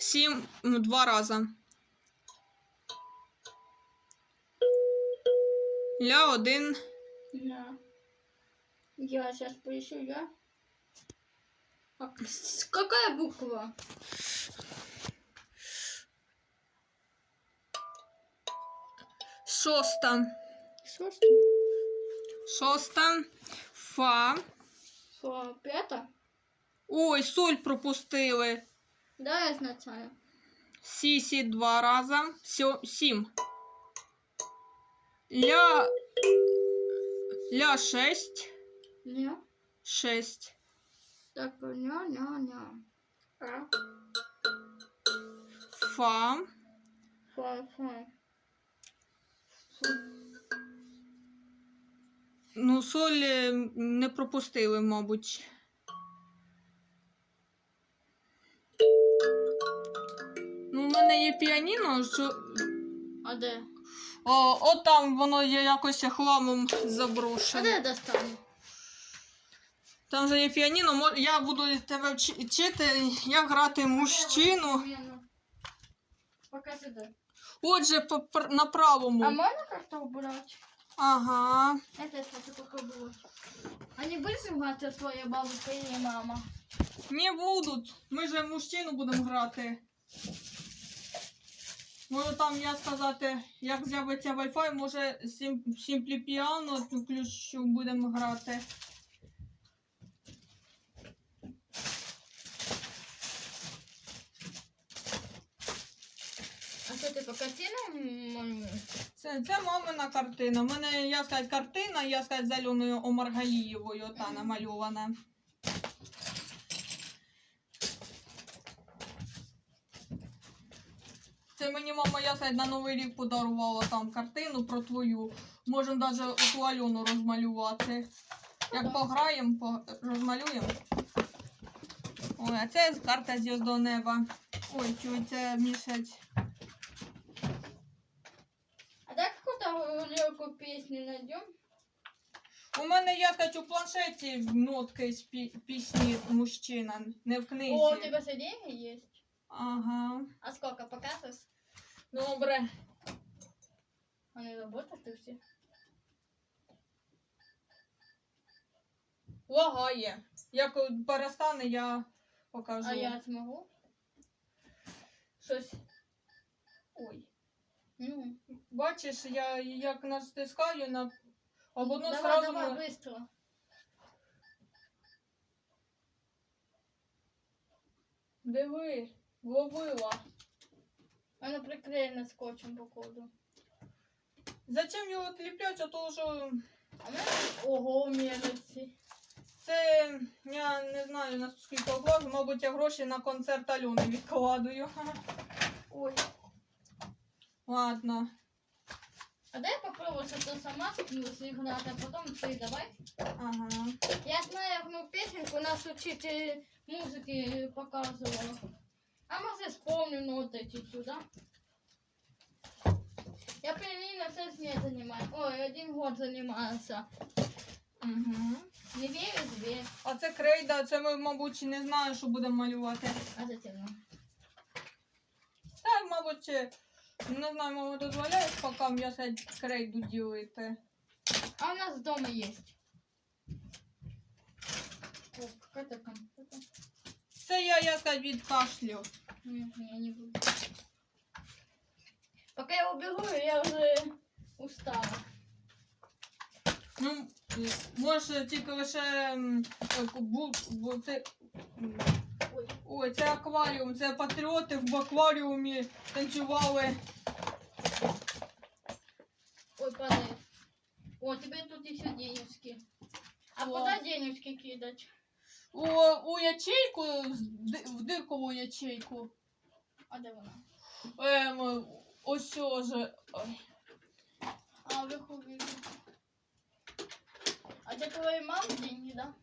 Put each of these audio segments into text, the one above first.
Сім м, два рази. Ля один. Да. Я сейчас поищу, я. А, какая буква? Шоста. Шоста. Шоста. Фа. Фа, пята? Ой, соль пропустили. Да, я знаю. Сісі два рази. Сьо, сім. Ля. Ля шесть. Ня. Шесть. Так, ня, ня, ня. А, Фа. фа, фа. Ну, соль е, не пропустили, мабуть. Мене є піаніно, що. А де? О, от там воно є якось хламом А заброшене. де я достану? Там же є піаніно, я буду тебе вчи- вчити, як грати мужчину. Пока сюди. Отже, на правому. А можна карту убрати? Ага. Это хочу попробовать. А не будешь играть твоя бабушка или мама? Не будуть. Ми же мужчину будемо грати. Може там я сказати, як з'явиться Wi-Fi, може сім, Simply Piano ключу будемо грати. А что ты по картинам? Це, це мамина картина. У мене, я сказати, картина, я сказати, з Альоною Омаргалієвою та намальована. Це мені мама, я сказати, на Новий рік подарувала там картину про твою. Можемо навіть ту Альону розмалювати. Як пограємо, по... розмалюємо. Ой, а це карта з'їзд до неба. Ой, чую, це мішать. А дай какую-то песню. У мене я сказать, у планшеті нотки з пі- пісні мужчина, не в книзі. О, у все деньги есть? Ага. А сколько показываешь? Добре. Они работают и все. Лагає. Як перестане, я покажу. А я смогу? Щось. Ой. Ну, Бачиш, я як натискаю на. А воно давай, сразу. давай, м- быстро. Диви, ловила. Оно приклеено скотчем, походу. Зачем його відліплять, а то що А мы... Ого, мелочи. це я не знаю наскільки вклад, мабуть, я гроші на концерт Альони відкладую. Ой. Ладно. А дай я попробую, что ты сама сыгнулась играть, а потом ты давай. Ага. Я знаю одну песенку, нас учитель музыки показывала. А может вспомню ноты чуть-чуть, да? Я пианино все с ней занимаюсь. Ой, один год занимался. Угу. Не веришь, верь. А це крейда, це ми, мабуть, не знаю, що будемо малювати. А зачем нам? Так, мабуть, не знаю, мама дозволяє поки я сядь крейду ділити. А у нас дома есть. О, какая-то конфета. Це я, я сказать, від кашлю. Нет, я не буду. Пока я убегу, я уже устала. Ну, може тільки лише м, ой, бу, бу, це, м, Ой. ой, це акваріум, це патріоти в акваріумі танцювали. Ой, падает. О, тебе тут еще денежки. А Класс. куда денежки кидать? У, у ячейку, з ди- в диркову ячейку. А де вона? Ем, ось же. Ой. А, вверху вижу. А це твоей мамы деньги, да?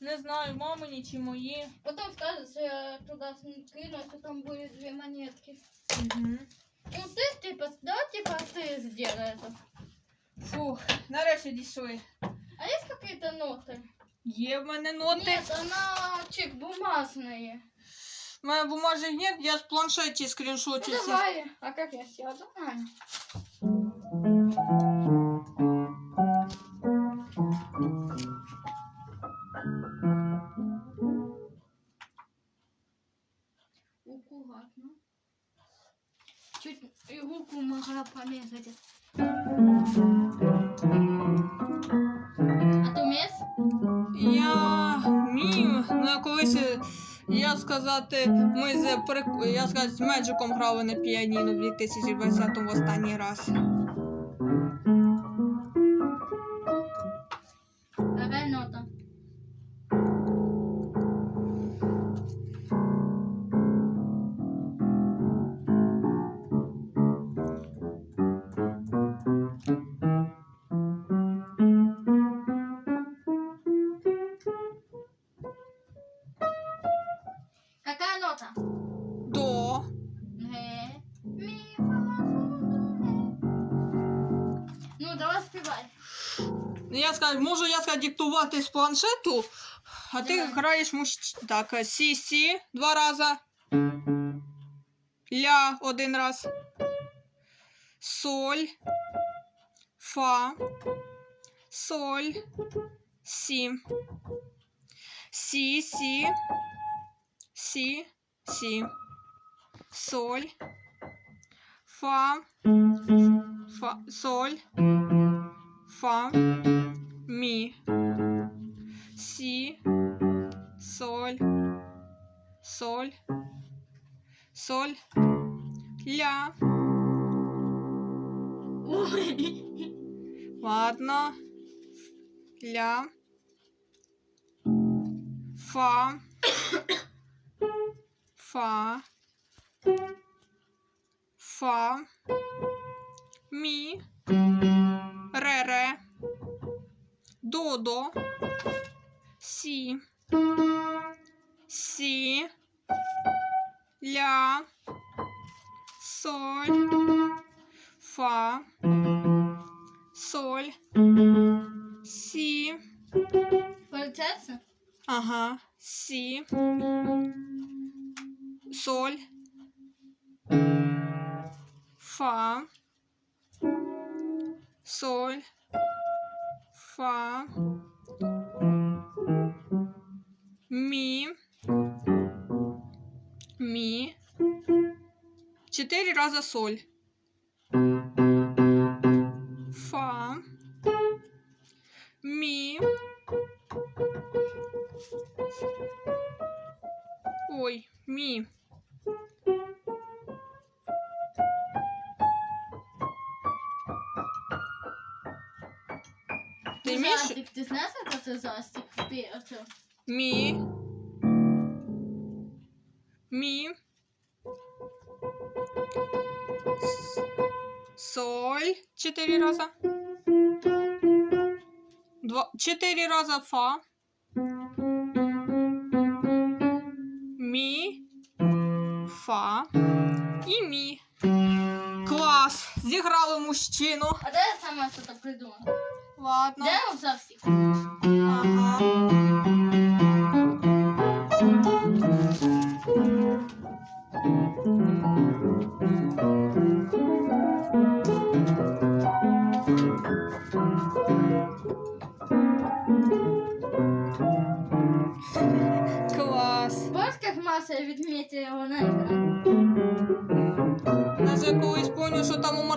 Не знаю, мамині чи мої. Потом скажешь, я туда кину, что там будет две монетки. Угу. Ну ты, типа, да, типа, ты сделай это. Фух, нарешті дійшли. А есть какие-то ноты? Є в мене ноти. Нет, она чек бумажные. У мене бумажек нет, я з планшеті Ну, скріншотів. давай. А как я сяду? А. Аккуратно. Чуть и руку могла помезать. Колись, я сказати, ми з я сказати, з Меджиком грали на піаніно в 2020 в останній раз. Скажу, можу я скажу, диктувати з планшету, а ти граєш мужч... Так, е, сі, сі два рази. Ля один раз. Соль. Фа. Соль. Сі. Сі, сі. Сі, сі. Соль. Фа. Фа. Соль. Фа. Ми. Си. Соль. Соль. Соль. Ля. Ладно. Ля. Фа. Фа. Фа. Ми. Ре ре. До до. Сі. Сі. Ля. Соль. Фа. Соль. Сі. Получается? Ага. Сі. Соль. Фа. Соль. Фа. Ми. Ми. Четыре раза соль. Фа. Ми. Ой, ми. Ты имеешь Застик, ты знаешь, что это застик вперед? ми? Ми. С- Соль. Четыре раза. Два. Четыре раза фа. Ми. Фа. І мі. Клас. Зіграли мужчину. А дай я сама что-то придумаю. Ладно. Дай вам застик. Ага. Клас. Бачиш, як Маша відмітила на екран?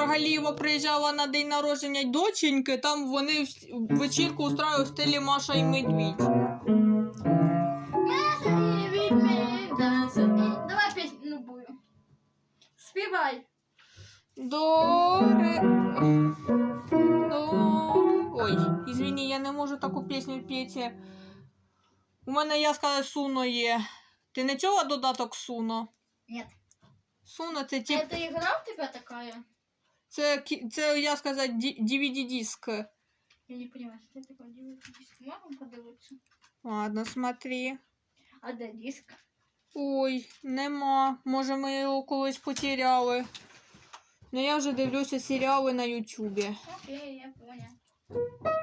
У приїжджала на день народження доченьки, там вони вечірку устраивали в стилі Маша і Медвідь. Давай пісню любую. Співай. До ре... До... Ой, извини, я не можу таку пісню піти. У мене я сказала Суно є. Ти не чула додаток Суно? Нет. Суно це тип. Это игра у тебя такая? Це, це я сказати DVD диск. Я не понимаю, что это такое DVD-диск. Можем подивитися? Ладно, смотри. А де диск? Ой, нема. Може, ми його колись потеряли. Ну я вже дивлюся серіали на Ютубі. Окей, я понял.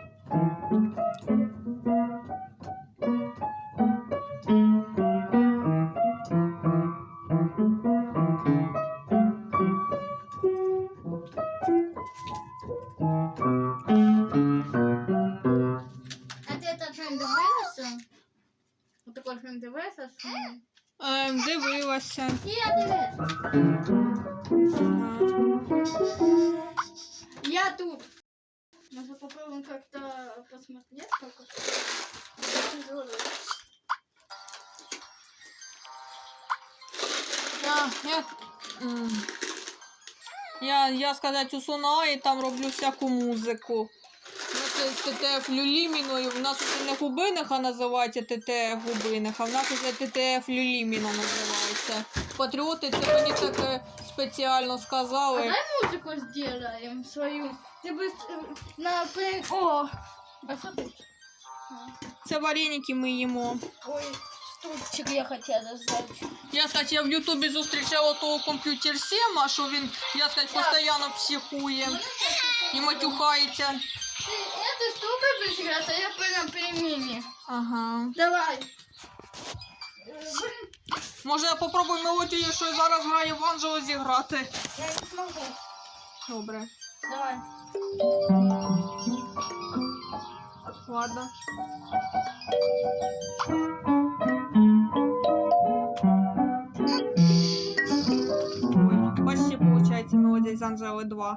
Закрилася. І я тебе. Я тут. Может попробуем как-то посмотреть, как Очень. Я, я, я, я сказати, усуна і там роблю всяку музику. Ну, Це з ТТФ Люліміною. У нас це не губиниха називається ТТФ губиниха, в нас вже ТТФ Люліміно називається. Патріоти це мені таке спеціально А сказали. дай музыку сделаем свою. Ты быстро на плей... О! А что тут? А. Це вареники ми їмо. Ой, стульчик я хотела сдать. Я, кстати, я в Ютубі зустрічала того комп'ютер Сема, що він, я сказать, постійно психує і матюхається. Ты эту штуку будешь играть, а я прям пельмени. Ага. Давай. Э, блин, Може я попробую мелодію, що я зараз граю в Анджело зіграти. Я не смогу. Добре. Давай. Ладно. Ой, почти получается мелодия из Анжелы 2.